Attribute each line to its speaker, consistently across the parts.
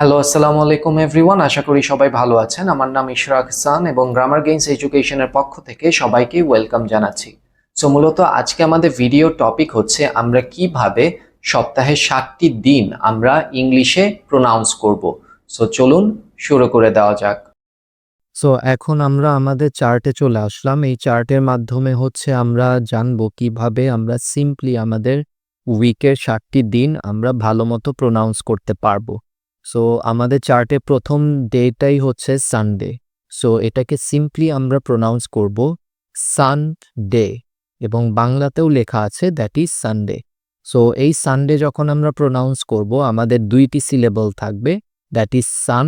Speaker 1: Hello আসসালামু আলাইকুম everyone আশা করি সবাই ভালো আছেন। আমার নাম ইশরাক হাসান এবং গ্রামার গেইনস এডুকেশনের পক্ষ থেকে সবাইকে ওয়েলকাম জানাচ্ছি। সো মূলত আজকে আমাদের ভিডিও টপিক হচ্ছে আমরা কীভাবে সপ্তাহে সাতটি দিন আমরা ইংলিশে প্রোনাউন্স করব। সো চলুন শুরু করে দেওয়া যাক।
Speaker 2: সো এখন আমরা আমাদের চার্টে চলে আসলাম। এই চার্টের মাধ্যমে হচ্ছে আমরা জানব কীভাবে আমরা সিম্পলি আমাদের উইকের ষাটটি দিন আমরা ভালো মতো প্রোনাউন্স করতে পারব। সো আমাদের চার্টে প্রথম ডেটাই হচ্ছে সানডে সো এটাকে সিম্পলি আমরা প্রোনাউন্স করব সান ডে এবং বাংলাতেও লেখা আছে দ্যাট ইজ সানডে সো এই সানডে যখন আমরা প্রোনাউন্স করব, আমাদের দুইটি সিলেবল থাকবে দ্যাট ইজ সান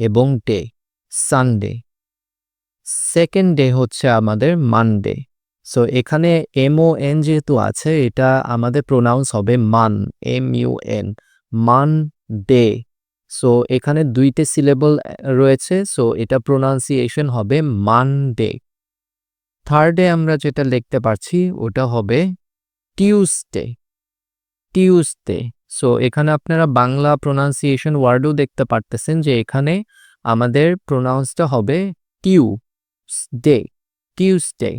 Speaker 2: এবং ডে সানডে সেকেন্ড ডে হচ্ছে আমাদের মানডে সো এখানে এম ও এন যেহেতু আছে, এটা আমাদের প্রোনাউন্স হবে mon M U N mon day so এখানে দুইটে সিলেবল রয়েছে। সো এটা প্রোনাউন্সিয়েশন হবে মান ডে থার্ডে আমরা যেটা লিখতে পারছি, ওটা হবে টিউসডে টিউসডে সো এখানে আপনারা বাংলা প্রোনাউন্সিয়েশন ওয়ার্ডও দেখতে পারতেছেন যে এখানে আমাদের প্রোনাউন্সটা হবে টিউ ডে টিউসডে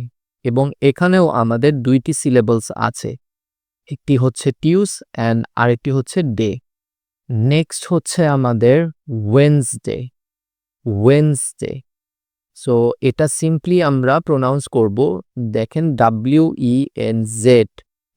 Speaker 2: এবং এখানেও আমাদের দুইটি সিলেবলস আছে। একটি হচ্ছে টিউস অ্যান্ড আরেকটি হচ্ছে ডে নেক্সট হচ্ছে আমাদের ওয়েন্সডে ওয়েন্সডে সো এটা সিম্পলি আমরা প্রোনাউন্স করব, দেখেন ডাব্লিউ ই জেড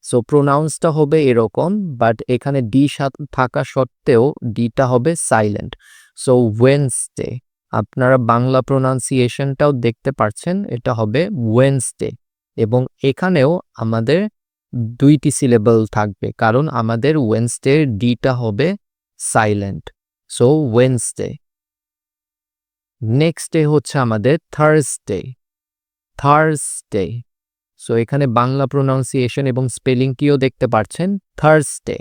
Speaker 2: সো প্রোনাউন্সটা হবে এরকম বাট এখানে ডি থাকা সত্ত্বেও ডিটা হবে সাইলেন্ট সো ওয়েন্সডে আপনারা বাংলা প্রোনাউন্সিয়েশনটাও দেখতে পাচ্ছেন এটা হবে ওয়েন্সডে এবং এখানেও আমাদের দুইটি সিলেবল থাকবে, কারণ আমাদের ওয়েন্সডে ডিটা হবে silent so Wednesday next day হচ্ছে আমাদের থার্সডে থার্সডে সো এখানে বাংলা প্রোনাউন্সিয়েশন এবং স্পেলিংটিও দেখতে পাচ্ছেন? থার্সডে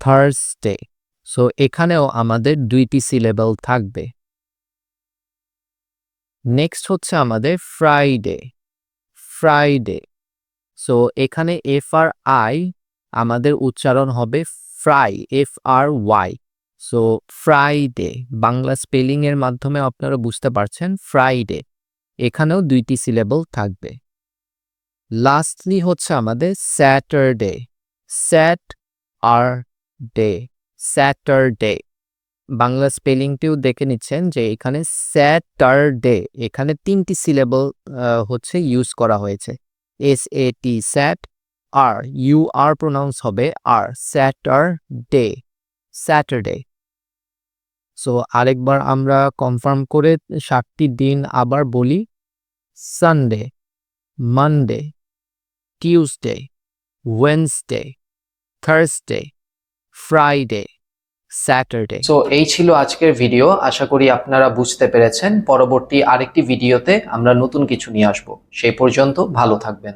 Speaker 2: থার্সডে সো এখানেও আমাদের দুইটি সিলেবল থাকবে। নেক্সট হচ্ছে আমাদের ফ্রাইডে ফ্রাইডে সো এখানে এফ আর আই আমাদের উচ্চারণ হবে fry F R Y so Friday Bangla spelling এর মাধ্যমে আপনারা বুঝতে পারছেন ফ্রাইডে এখানেও দুইটি সিলেবল থাকবে। লাস্টলি হচ্ছে আমাদের Saturday sat ur day Saturday Bangla স্পেলিংটিও দেখে নিচ্ছেন যে এখানে স্যাটারডে এখানে তিনটি সিলেবল হচ্ছে ইউজ করা হয়েছে। এস এ টি স্যাট আর ইউ আর প্রোনাউন্স হবে আর স্যাটারডে স্যাটারডে সো আরেকবার আমরা কনফার্ম করে সাতটি দিন আবার বলি Sunday Monday Tuesday Wednesday Thursday Friday Saturday
Speaker 1: so এই ছিল আজকের ভিডিও আশা করি আপনারা বুঝতে পেরেছেন। পরবর্তী আরেকটি ভিডিওতে আমরা নতুন কিছু নিয়ে আসব। সেই পর্যন্ত ভালো থাকবেন।